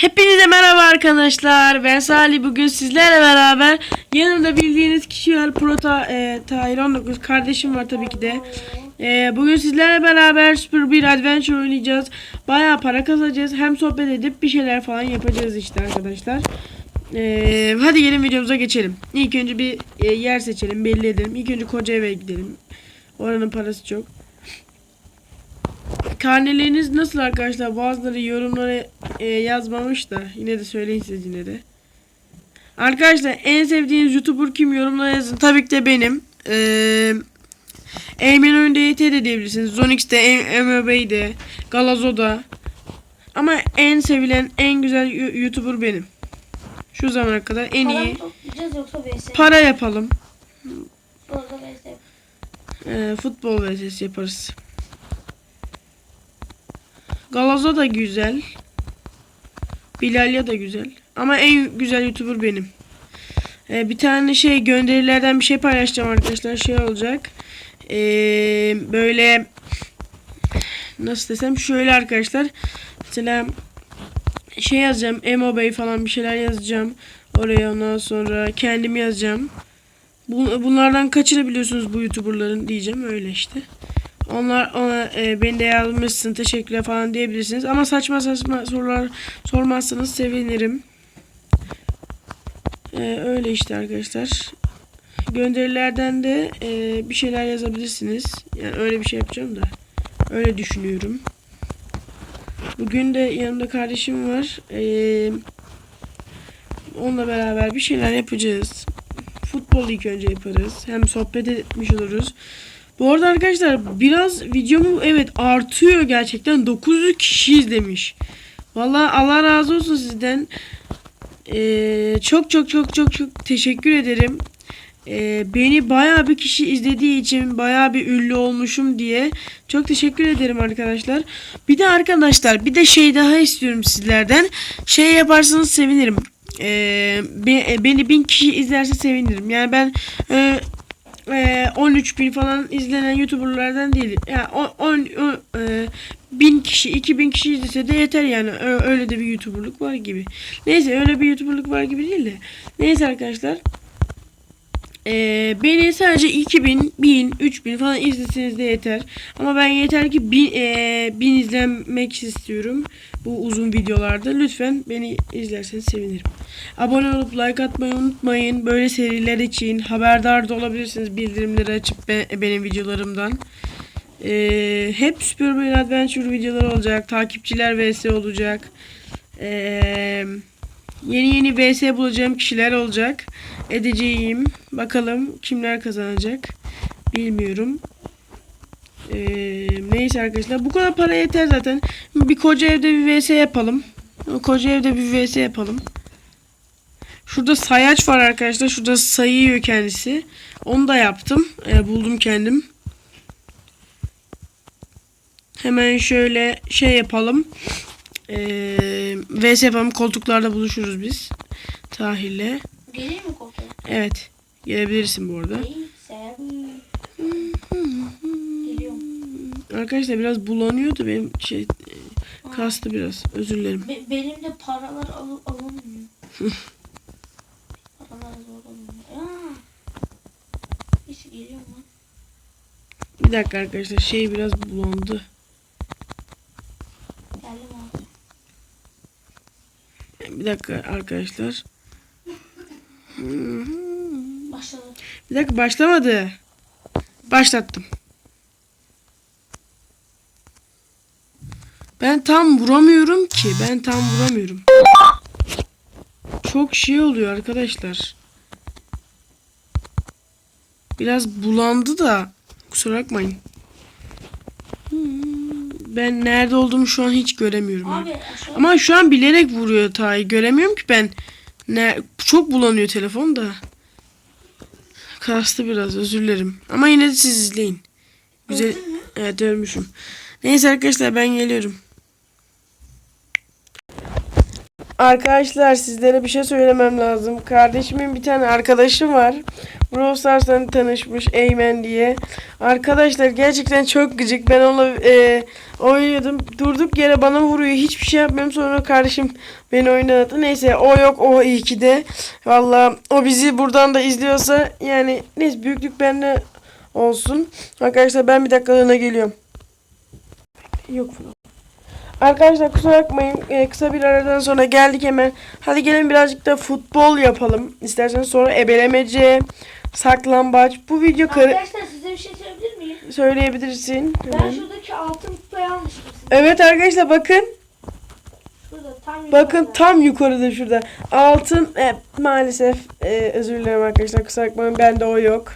Hepinize merhaba arkadaşlar. Ben Salih. Bugün sizlerle beraber yanımda bildiğiniz kişi var. Pro e, Tahir 19. Kardeşim var tabii ki de. E, bugün sizlerle beraber Super bir Adventure oynayacağız. Bayağı para kazanacağız. Hem sohbet edip bir şeyler falan yapacağız işte arkadaşlar. E, hadi gelin videomuza geçelim. İlk önce bir e, yer seçelim. Belli edelim. İlk önce koca eve gidelim. Oranın parası çok. Karneleriniz nasıl arkadaşlar? Bazıları yorumlara e, yazmamış da yine de söyleyin siz yine de. Arkadaşlar en sevdiğiniz YouTuber kim yorumlara yazın. Tabii ki de benim. Ee, Eymen Oyunda YT de diyebilirsiniz. Zonix'te, MÖB'de, Galazo'da. Ama en sevilen, en güzel YouTuber benim. Şu zamana kadar en Para iyi. Para yapalım. Orada vs. Ee, futbol vs yaparız. Galazo da güzel. Bilalya da güzel. Ama en güzel YouTuber benim. Ee, bir tane şey gönderilerden bir şey paylaşacağım arkadaşlar. Şey olacak. Ee, böyle nasıl desem şöyle arkadaşlar. Mesela şey yazacağım. Emo Bey falan bir şeyler yazacağım. Oraya ondan sonra kendim yazacağım. Bu- Bunlardan kaçını biliyorsunuz bu YouTuber'ların diyeceğim öyle işte. Onlar e, beni de yazmışsın teşekkürler falan diyebilirsiniz ama saçma saçma sorular sormazsanız sevinirim. E, öyle işte arkadaşlar. Gönderilerden de e, bir şeyler yazabilirsiniz. Yani öyle bir şey yapacağım da. Öyle düşünüyorum. Bugün de yanımda kardeşim var. E, onunla beraber bir şeyler yapacağız futbol ilk önce yaparız. Hem sohbet etmiş oluruz. Bu arada arkadaşlar biraz videomu evet artıyor gerçekten. 900 kişi izlemiş. Vallahi Allah razı olsun sizden. Ee, çok çok çok çok çok teşekkür ederim. Ee, beni bayağı bir kişi izlediği için bayağı bir ünlü olmuşum diye çok teşekkür ederim arkadaşlar. Bir de arkadaşlar bir de şey daha istiyorum sizlerden. Şey yaparsanız sevinirim. Ee, be- beni bin kişi izlerse sevinirim. Yani ben e, e, 13 bin falan izlenen youtuberlardan değilim. Yani 10 e, bin kişi 2000 kişi izlese de yeter yani öyle de bir youtuberlık var gibi. Neyse öyle bir youtuberlık var gibi değil de. Neyse arkadaşlar. Ee, beni sadece 2000, 1000, 3000 falan izleseniz de yeter. Ama ben yeter ki 1000 e, 1000 izlenmek istiyorum bu uzun videolarda. Lütfen beni izlerseniz sevinirim. Abone olup like atmayı unutmayın. Böyle seriler için haberdar da olabilirsiniz bildirimleri açıp be- benim videolarımdan. Ee, hep Super Bowl Adventure videoları olacak. Takipçiler vs olacak. Eee Yeni yeni vs bulacağım kişiler olacak. Edeceğim. Bakalım kimler kazanacak. Bilmiyorum. Ee, neyse arkadaşlar. Bu kadar para yeter zaten. Bir koca evde bir vs yapalım. Koca evde bir vs yapalım. Şurada sayaç var arkadaşlar. Şurada sayıyor kendisi. Onu da yaptım. Ee, buldum kendim. Hemen şöyle şey yapalım. Ee, vs yapalım. Koltuklarda buluşuruz biz. Tahir'le. Geleyim mi koku? Evet. Gelebilirsin bu arada. Geliyorum. Arkadaşlar biraz bulanıyordu benim şey kastı biraz. Özür dilerim. Be- benim de paralar al alınmıyor. paralar zor alınmıyor. Aa. Geliyorum lan. Bir dakika arkadaşlar şey biraz bulandı. Geldim abi. Bir dakika arkadaşlar. Başladı. Bir dakika başlamadı. Başlattım. Ben tam vuramıyorum ki. Ben tam vuramıyorum. Çok şey oluyor arkadaşlar. Biraz bulandı da. Kusura bakmayın. Ben nerede olduğumu şu an hiç göremiyorum. Abi aşağı. Ama şu an bilerek vuruyor Tay. Göremiyorum ki ben. Ne çok bulanıyor telefon da. Kastı biraz özür dilerim. Ama yine de siz izleyin. Güzel. Evet ölmüşüm. Neyse arkadaşlar ben geliyorum. Arkadaşlar sizlere bir şey söylemem lazım. Kardeşimin bir tane arkadaşı var. Brawl Stars'tan tanışmış Eymen diye. Arkadaşlar gerçekten çok gıcık. Ben onunla e, oynuyordum. Durduk yere bana vuruyor. Hiçbir şey yapmıyorum. Sonra kardeşim beni oynadı. Neyse o yok o iyi ki de. Valla o bizi buradan da izliyorsa yani neyse büyüklük bende olsun. Arkadaşlar ben bir dakikalığına geliyorum. Yok falan. Arkadaşlar kusura bakmayın. Ee, kısa bir aradan sonra geldik hemen. Hadi gelin birazcık da futbol yapalım. İsterseniz sonra ebelemece, saklambaç. Bu video karı Arkadaşlar size bir şey söyleyebilir miyim? söyleyebilirsin. Ben Hemen. şuradaki altın kupayı almıştım. Evet arkadaşlar bakın. Şurada tam Bakın yukarıda. tam yukarıda şurada. Altın e, maalesef e, özür dilerim arkadaşlar kusura bakmayın bende o yok.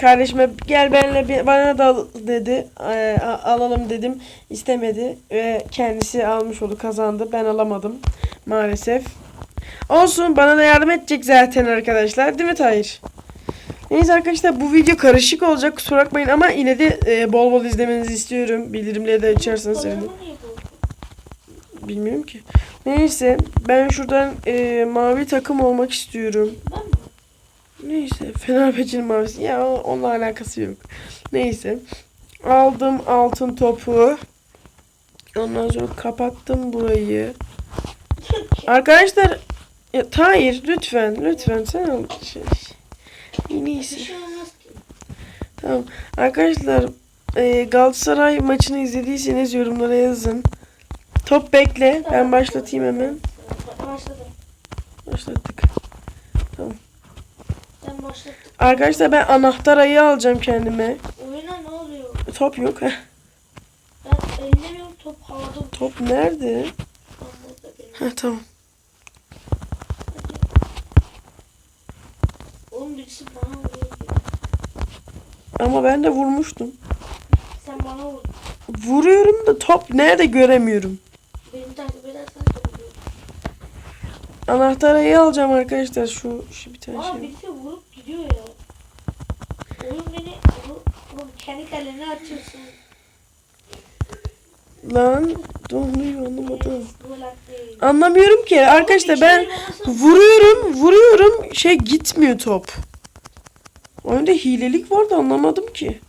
Kardeşime gel benle bir- bana da al dedi. E, alalım dedim. İstemedi ve kendisi almış oldu kazandı. Ben alamadım maalesef. Olsun bana da yardım edecek zaten arkadaşlar. Değil mi Tahir? Neyse arkadaşlar bu video karışık olacak kusura bakmayın ama yine de e, bol bol izlemenizi istiyorum. Bildirimleri de açarsanız sevinirim. Bilmiyorum ki. Neyse ben şuradan e, mavi takım olmak istiyorum. Ben? Neyse Fenerbahçe'nin mavisi. Ya onunla alakası yok. Neyse. Aldım altın topu. Ondan sonra kapattım burayı. Arkadaşlar ya, Tahir lütfen lütfen sen al. Şey, şey olmaz ki. Tamam. Arkadaşlar e, Galatasaray maçını izlediyseniz yorumlara yazın. Top bekle. Ben başlatayım hemen. Başladım. Başlattık. Sen başlattın. Arkadaşlar ben anahtar ayı alacağım kendime. Oyuna ne oluyor? Top yok. Ben ellemiyorum top havada. Top nerede? Benim. Heh, tamam. Oğlum birisi bana vuruyor. Ama ben de vurmuştum. Sen bana vur. Vuruyorum da top nerede göremiyorum. Beni takip edersen de vuruyor. Anahtar ayı alacağım arkadaşlar. Şu, şu bir tane Aa şey. birisi vurup gidiyor ya. Oyun beni oğlum, oğlum kendi kalene atıyorsun. Lan donuyor anlamadım. Anlamıyorum ki. Arkadaşlar ben sor- vuruyorum vuruyorum şey gitmiyor top. Oyunda hilelik vardı anlamadım ki.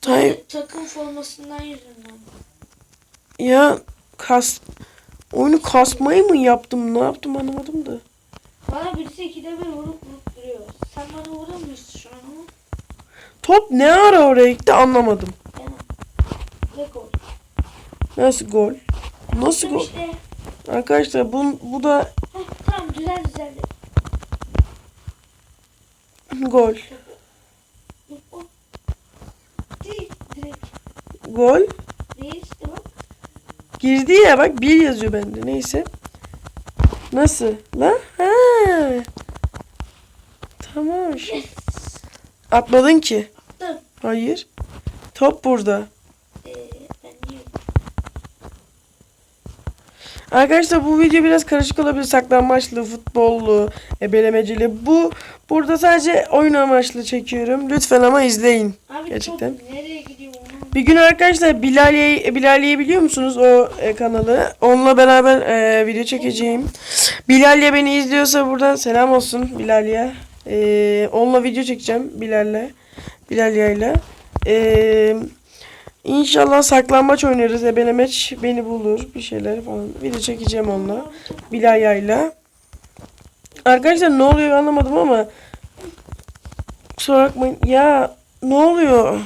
Tay Takım formasından yüzünden. ya kas oyunu kasmayı mı yaptım ne yaptım anlamadım da. Bana birisi ikide bir vurup vurup duruyor. Sen bana vuramıyorsun şu an. Top ne ara oraya gitti anlamadım. Ve gol. Nasıl gol? Nasıl gol? işte. Arkadaşlar bu, bu da Heh, tamam güzel düzeldi. gol. O. Değil, direkt. Gol. Değil işte bak. Girdi ya bak bir yazıyor bende. Neyse. Nasıl? La? Ha. Tamam. Yes. Atmadın ki. Hayır. Top burada. Arkadaşlar bu video biraz karışık olabilir. Saklanmaçlı, futbollu, ebelemecili. Bu burada sadece oyun amaçlı çekiyorum. Lütfen ama izleyin. Abi Gerçekten. top nereye gidiyor? Bir gün arkadaşlar Bilaliye Bilaliye biliyor musunuz o e, kanalı? Onunla beraber e, video çekeceğim. Bilaliye beni izliyorsa buradan selam olsun Bilaliye. E, onunla video çekeceğim Bilal'le. Bilaliye'yle. E, İnşallah saklambaç oynarız. Ebelemeç beni bulur. Bir şeyler falan. Video çekeceğim onunla. Bilalye'yle. Arkadaşlar ne oluyor anlamadım ama kusura bakmayın. Ya ne oluyor?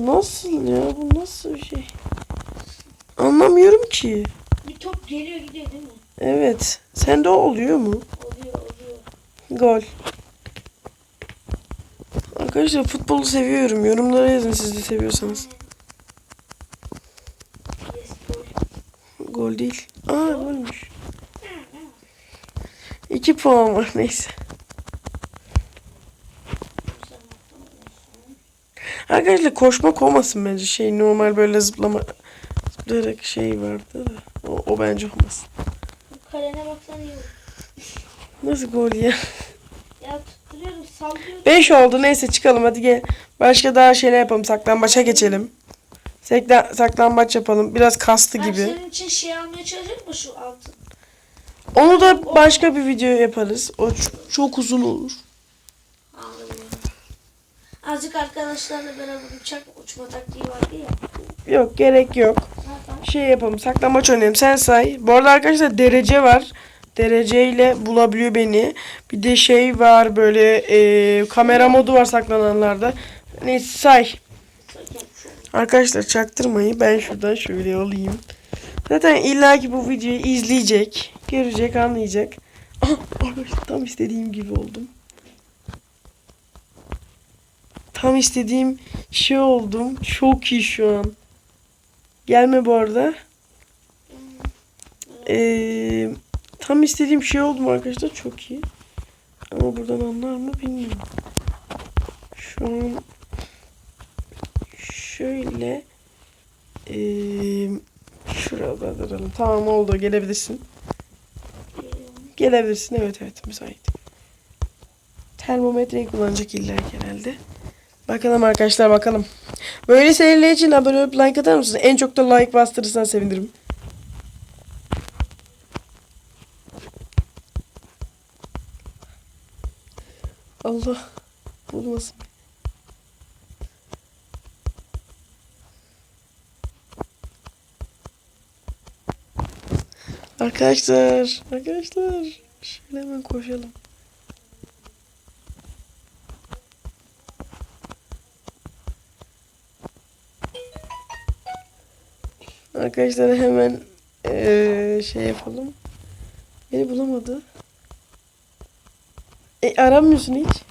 Nasıl ya? Bu nasıl bir şey? Anlamıyorum ki. Bir top geliyor gidiyor değil mi? Evet. Sende oluyor mu? Oluyor oluyor. Gol. Arkadaşlar futbolu seviyorum. Yorumlara yazın siz de seviyorsanız. Gol. Değil. Aa golmüş. İki puan var neyse. Arkadaşlar koşma olmasın bence. Şey normal böyle zıplama zıplayarak şey vardı da. O, o bence olmasın. Kalene baksana iyi olur. Nasıl gol ya? Ya tutturuyorum sallıyorum. 5 oldu neyse çıkalım hadi gel. Başka daha şeyler yapalım saklambaça geçelim. Sakla, saklambaç yapalım. Biraz kastı Ben gibi. senin için şey almaya çalışayım mı şu altın? Onu da başka bir video yaparız. O ç- çok uzun olur. Anladım. Azıcık arkadaşlarla beraber uçak uçma taktiği vardı ya. Yok gerek yok. Şey yapalım saklambaç oynayalım. Sen say. Bu arada arkadaşlar derece var. Dereceyle bulabiliyor beni. Bir de şey var böyle e, kamera modu var saklananlarda. Neyse say. Arkadaşlar çaktırmayın. Ben şuradan şöyle alayım. Zaten illaki bu videoyu izleyecek. Görecek, anlayacak. Arkadaşlar tam istediğim gibi oldum. Tam istediğim şey oldum. Çok iyi şu an. Gelme bu arada. Ee, tam istediğim şey oldum arkadaşlar. Çok iyi. Ama buradan anlar mı bilmiyorum. Şu an şöyle ee, şurada duralım. Tamam oldu. Gelebilirsin. Gelebilirsin. Evet evet müsait. Termometreyi kullanacak illa genelde. Bakalım arkadaşlar bakalım. Böyle seriler için abone olup like atar mısınız? En çok da like bastırırsan sevinirim. Allah bulmasın. Arkadaşlar, arkadaşlar. Şöyle hemen koşalım. Arkadaşlar hemen eee, şey yapalım. Beni bulamadı. E, aramıyorsun hiç.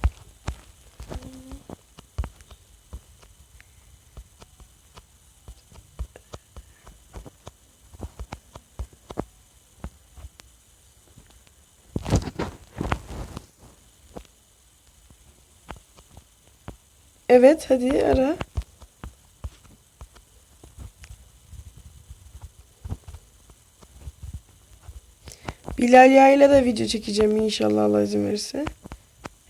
Evet hadi ara. Bilal Yayla da video çekeceğim inşallah Allah izin verirse.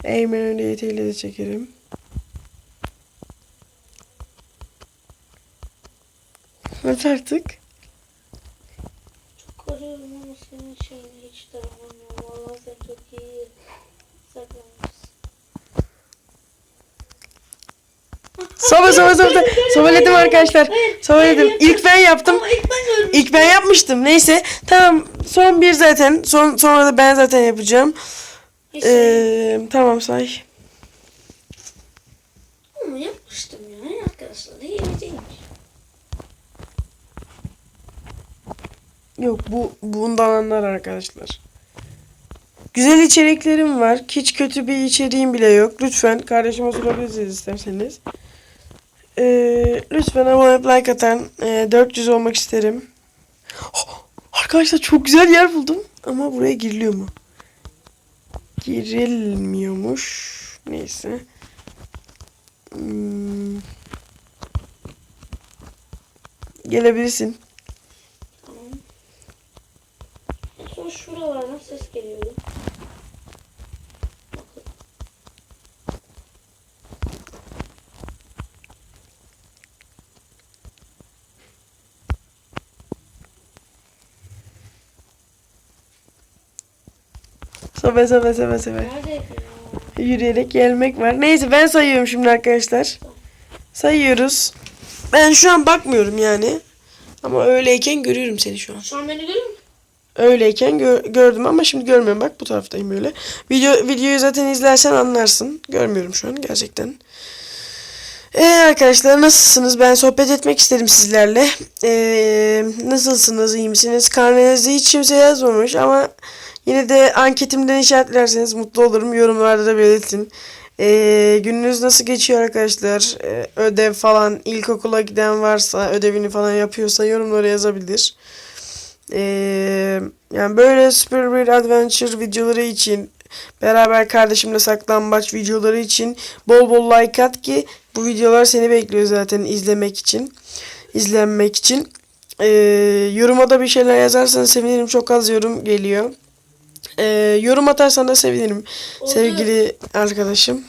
Eymen Öyleyete ile de çekerim. Hadi artık. Çok arıyorum ama senin şeyini hiç taramamıyorum. Vallahi sen çok iyi saklanmışsın. Soba soba soba. Sobeledim arkadaşlar. Sobeledim. İlk ben yaptım. Ama ilk ben görmüştüm. İlk ben yapmıştım. Neyse. Tamam. Son bir zaten. Son sonra da ben zaten yapacağım. Neyse. Ee, tamam say. Ama yapmıştım ya arkadaşlar. İyi değilmiş. Yok bu bundan anlar arkadaşlar. Güzel içeriklerim var. Hiç kötü bir içeriğim bile yok. Lütfen kardeşime sorabilirsiniz isterseniz. Ee, lütfen abone like atan. Ee, 400 olmak isterim. Oh, arkadaşlar çok güzel yer buldum. Ama buraya giriliyor mu? Girilmiyormuş. Neyse. Hmm. Gelebilirsin. Son şuralardan ses geliyordu. Sobe sobe sobe sobe. Yürüyerek gelmek var. Neyse ben sayıyorum şimdi arkadaşlar. Sayıyoruz. Ben şu an bakmıyorum yani. Ama öyleyken görüyorum seni şu an. Şu an beni görüyor musun? Öyleyken gö- gördüm ama şimdi görmüyorum. Bak bu taraftayım böyle. Video videoyu zaten izlersen anlarsın. Görmüyorum şu an gerçekten. Ee, arkadaşlar nasılsınız? Ben sohbet etmek istedim sizlerle. Ee, nasılsınız? iyi misiniz? Karnenizde hiç kimse yazmamış ama yine de anketimden işaretlerseniz mutlu olurum. Yorumlarda da belirtin. Ee, gününüz nasıl geçiyor arkadaşlar? Ee, ödev falan ilkokula giden varsa ödevini falan yapıyorsa yorumlara yazabilir. Ee, yani böyle Super bir Adventure videoları için beraber kardeşimle saklambaç videoları için bol bol like at ki bu videolar seni bekliyor zaten izlemek için izlenmek için Ee, yoruma da bir şeyler yazarsan sevinirim çok az yorum geliyor Ee, yorum atarsan da sevinirim Orada- sevgili arkadaşım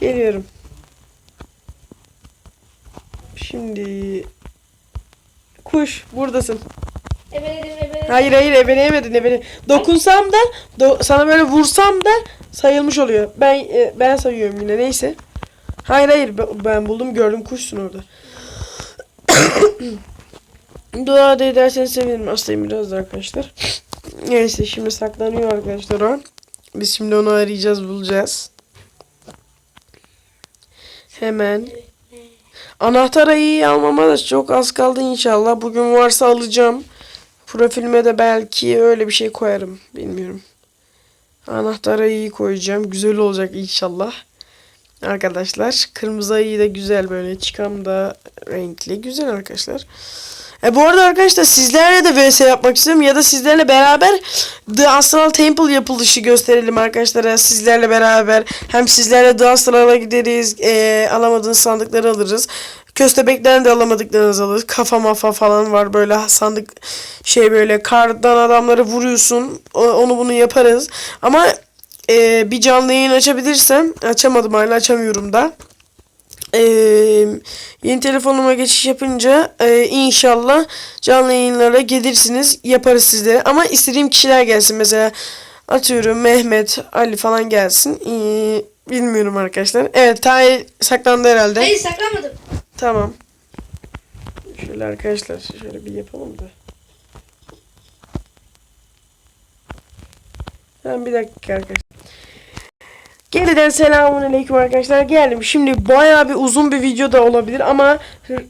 geliyorum Şimdi kuş buradasın. Ebeledim ebeledim. Hayır hayır ebeleyemedin ebele. Dokunsam da do- sana böyle vursam da sayılmış oluyor. Ben e, ben sayıyorum yine neyse. Hayır hayır ben, buldum gördüm kuşsun orada. Dua ederseniz sevinirim. Hastayım biraz da arkadaşlar. Neyse şimdi saklanıyor arkadaşlar o. Biz şimdi onu arayacağız bulacağız. Hemen. Anahtar ayıyı almama da çok az kaldı inşallah. Bugün varsa alacağım. Profilime de belki öyle bir şey koyarım. Bilmiyorum. Anahtar ayıyı koyacağım. Güzel olacak inşallah. Arkadaşlar. Kırmızı ayı da güzel böyle. Çıkam da renkli. Güzel arkadaşlar. E bu arada arkadaşlar sizlerle de vs yapmak istiyorum ya da sizlerle beraber The Astral Temple yapılışı gösterelim arkadaşlar. Sizlerle beraber hem sizlerle The Astral'a gideriz. E, alamadığınız sandıkları alırız. Köstebekten de alamadıklarınızı alırız. Kafa mafa falan var böyle sandık şey böyle kardan adamları vuruyorsun. Onu bunu yaparız. Ama e, bir canlı yayın açabilirsem açamadım hala açamıyorum da. Yeni telefonuma geçiş yapınca e, inşallah canlı yayınlara gelirsiniz yaparız sizlere. Ama istediğim kişiler gelsin. Mesela atıyorum Mehmet Ali falan gelsin. Ee, bilmiyorum arkadaşlar. Evet Tahir saklandı herhalde. Hayır saklamadım. tamam. Şöyle arkadaşlar şöyle bir yapalım da. Tamam bir dakika arkadaşlar Geriden selamun aleyküm arkadaşlar. Geldim. Şimdi bayağı bir uzun bir video da olabilir ama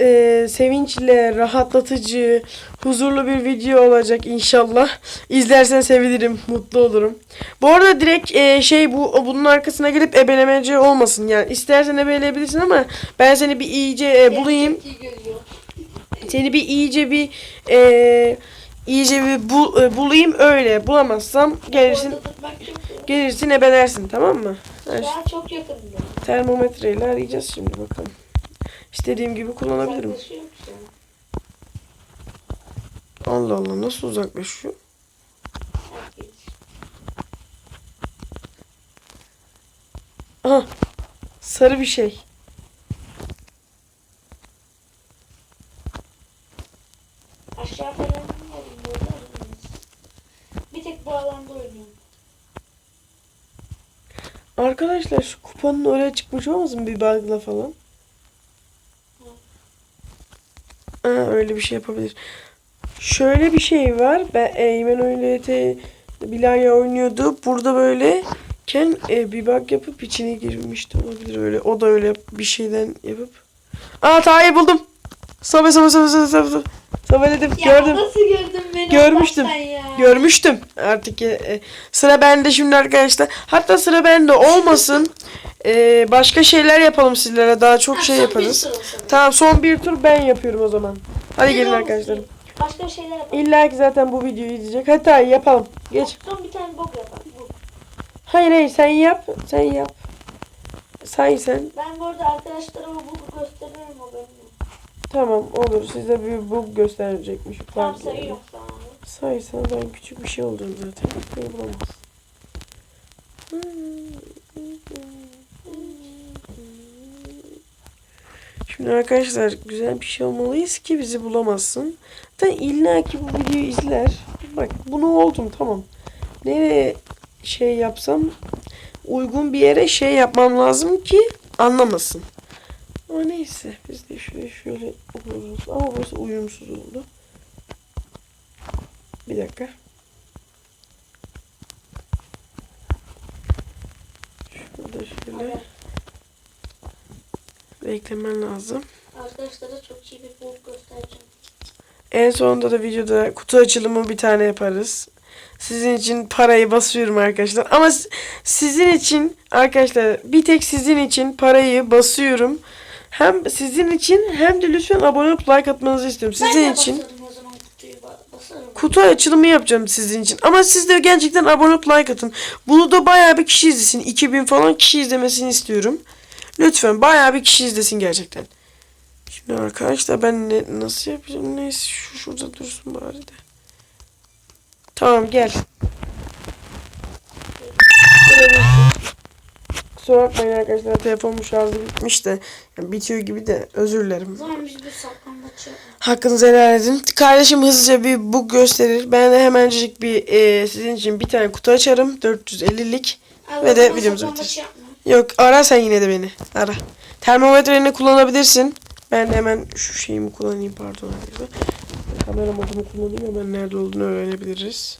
e, sevinçle, rahatlatıcı, huzurlu bir video olacak inşallah. İzlersen sevinirim, mutlu olurum. Bu arada direkt e, şey bu bunun arkasına gelip ebelemeci olmasın yani. İstersen ebeleyebilirsin ama ben seni bir iyice e, bulayım. Görüyor. Seni bir iyice bir e, iyice bir bul, e, bulayım öyle. Bulamazsam gelirsin gelirsin ebelersin tamam mı? Daha çok yakında. Termometreyle arayacağız şimdi bakalım. İstediğim gibi kullanabilirim. Allah Allah nasıl uzaklaşıyor? Aha sarı bir şey. Aşağı falan. Bir tek bu alanda oynuyorum. Arkadaşlar şu kupanın oraya çıkmış olmasın bir bug'la falan? Ha, öyle bir şey yapabilir. Şöyle bir şey var. Ben Eymen öyle Bilal oynuyordu. Burada böyle Ken e, bir bug yapıp içine girmişti olabilir öyle. O da öyle bir şeyden yapıp. Aa Tahir buldum. Sobe sobe sobe sobe sobe. Sobeledim. Ya Gördüm. nasıl gördün beni? Görmüştüm. Ya. Görmüştüm. Artık e, e, sıra bende şimdi arkadaşlar. Hatta sıra bende olmasın. E, başka şeyler yapalım sizlere. Daha çok Ha, şey yaparız. Tamam son bir tur ben yapıyorum o zaman. Hadi Bir gelin olsun. arkadaşlarım. Başka şeyler yapalım. İlla ki zaten bu videoyu izleyecek. Hatta yapalım. Geç. Son bir tane bok yapalım. Bu. Hayır hayır sen yap. Sen yap. Say sen. Ben bu arada arkadaşlara o boku gösteririm o benim. Tamam olur. Size bir bug gösterecekmiş. Tamam sayıyorum Saysan ben küçük bir şey olacağım zaten. Beni bulamaz. Şimdi arkadaşlar güzel bir şey olmalıyız ki bizi bulamazsın. Zaten illa ki bu videoyu izler. Bak bunu oldum tamam. Nereye şey yapsam uygun bir yere şey yapmam lazım ki anlamasın. Ama neyse biz de şöyle şöyle oluruz. Ama burası uyumsuz oldu. Bir dakika. Şurada şöyle beklemen lazım. Arkadaşlara çok iyi bir bok göstereceğim. En sonunda da videoda kutu açılımı bir tane yaparız. Sizin için parayı basıyorum arkadaşlar. Ama sizin için arkadaşlar bir tek sizin için parayı basıyorum. Hem sizin için hem de lütfen abone olup like atmanızı istiyorum. Sizin için basarım o zaman kutuyu ba- basarım. Kutu açılımı yapacağım sizin için. Ama siz de gerçekten abone olup like atın. Bunu da bayağı bir kişi izlesin. 2000 falan kişi izlemesini istiyorum. Lütfen bayağı bir kişi izlesin gerçekten. Şimdi arkadaşlar ben ne, nasıl yapacağım? Neyse şu şurada dursun bari de. Tamam gel. Kusura bakmayın arkadaşlar telefonum şarjı bitmiş de yani bitiyor gibi de özür dilerim. zaman biz bir saklambaç. Hakkınızı helal edin. Kardeşim hızlıca bir bug gösterir. Ben de hemencik bir e, sizin için bir tane kutu açarım. 450'lik. Abi, Ve de videomuzu saklambaç bitir. yapma. Yok ara sen yine de beni. Ara. Termometreni kullanabilirsin. Ben de hemen şu şeyimi kullanayım pardon. Kamera modumu kullanayım hemen nerede olduğunu öğrenebiliriz.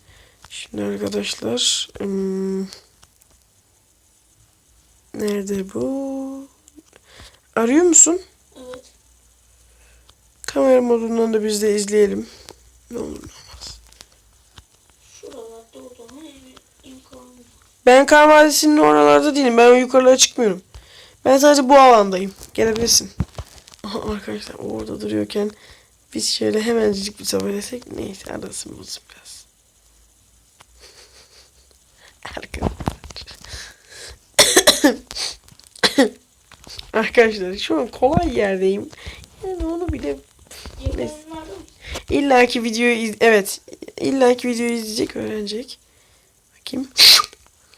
Şimdi arkadaşlar hmm, nerede bu? Arıyor musun? Evet. Kamera modundan da biz de izleyelim. Ne olur ne olmaz. Şuralarda o zaman emin imkanı. Ben Kar Vadisi'nin oralarda değilim. Ben yukarılara çıkmıyorum. Ben sadece bu alandayım. Gelebilirsin. Aha, arkadaşlar orada duruyorken biz şöyle hemencik bir söylesek neyse arasın bulsun biraz. Arkadaşlar. Arkadaşlar şu an kolay yerdeyim. Yani onu bile mı? illaki videoyu iz evet illaki videoyu izleyecek öğrenecek. Bakayım.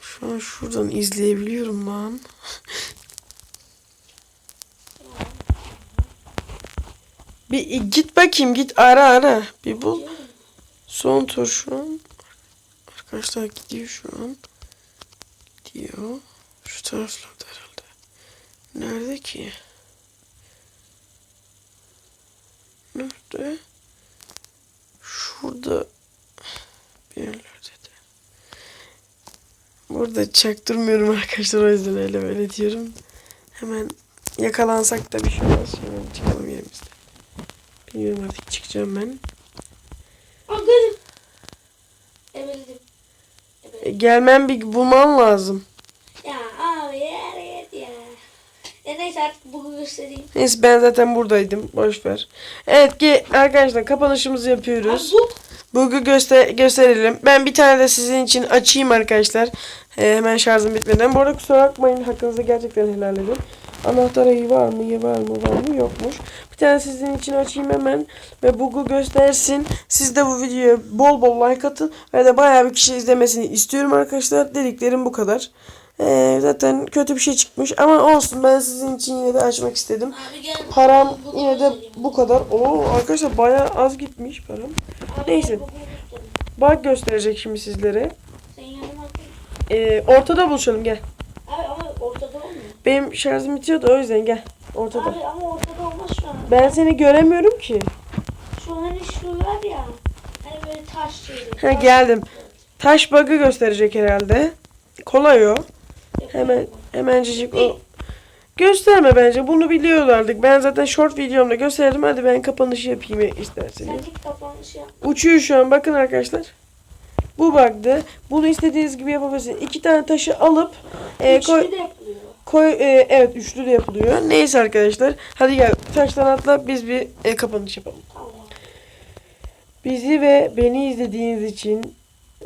Şu an şuradan izleyebiliyorum lan. Bir git bakayım git ara ara. Bir bul. Son tur şu an. Arkadaşlar gidiyor şu an. Gidiyor. Şu taraflarda herhalde. Nerede ki? Nerede? Şurada bir yerlerde de. Burada çaktırmıyorum arkadaşlar o yüzden öyle böyle diyorum. Hemen yakalansak da bir şey olmaz. Hemen çıkalım yerimizde. Bilmiyorum artık çıkacağım ben. E, gelmem bir bulman lazım. Ya neyse artık bunu göstereyim. Neyse ben zaten buradaydım. Boş ver. Evet ki arkadaşlar kapanışımızı yapıyoruz. Abi bu. Bug'u göster gösterelim. Ben bir tane de sizin için açayım arkadaşlar. Ee, hemen şarjım bitmeden. Bu arada kusura bakmayın. Hakkınızı gerçekten helal edin. Anahtar ayı var mı? Ya var mı? Var mı? Yokmuş. Bir tane sizin için açayım hemen. Ve bug'u göstersin. Siz de bu videoya bol bol like atın. Ve de bayağı bir kişi izlemesini istiyorum arkadaşlar. Dediklerim bu kadar. Ee, zaten kötü bir şey çıkmış. Ama olsun. Ben sizin için yine de açmak istedim. Param yine de göstereyim. bu kadar. Oo arkadaşlar bayağı az gitmiş param. Neyse. Bak gösterecek şimdi sizlere. Ee, ortada buluşalım gel. Abi ama ortada olmuyor. Benim şarjım bitiyor da o yüzden gel. Ortada. Abi ama ortada olmaz şu an. Ben seni göremiyorum ki. Şu hani şu var ya. Hani böyle taş şeydi. Ha geldim. Taş bug'ı gösterecek herhalde. Kolay o. Hemen hemencecik o. Gösterme bence. Bunu biliyorlardık. Ben zaten short videomda gösterdim. Hadi ben kapanışı yapayım Sen isterseniz. git kapanışı yap. Uçuyor şu an. Bakın arkadaşlar. Bu bug'dı. Bunu istediğiniz gibi yapabilirsiniz. İki tane taşı alıp e, koy, Üçlü de yapılıyor. Koy e, evet üçlü de yapılıyor. Neyse arkadaşlar. Hadi gel taştan atla biz bir e, kapanış yapalım. Bizi ve beni izlediğiniz için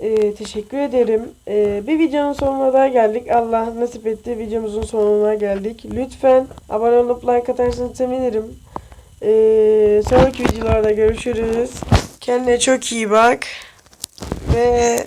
e, teşekkür ederim. E, bir videonun sonuna daha geldik. Allah nasip etti videomuzun sonuna geldik. Lütfen abone olup like atarsanız sevinirim. E, sonraki videolarda görüşürüz. Kendine çok iyi bak. Ve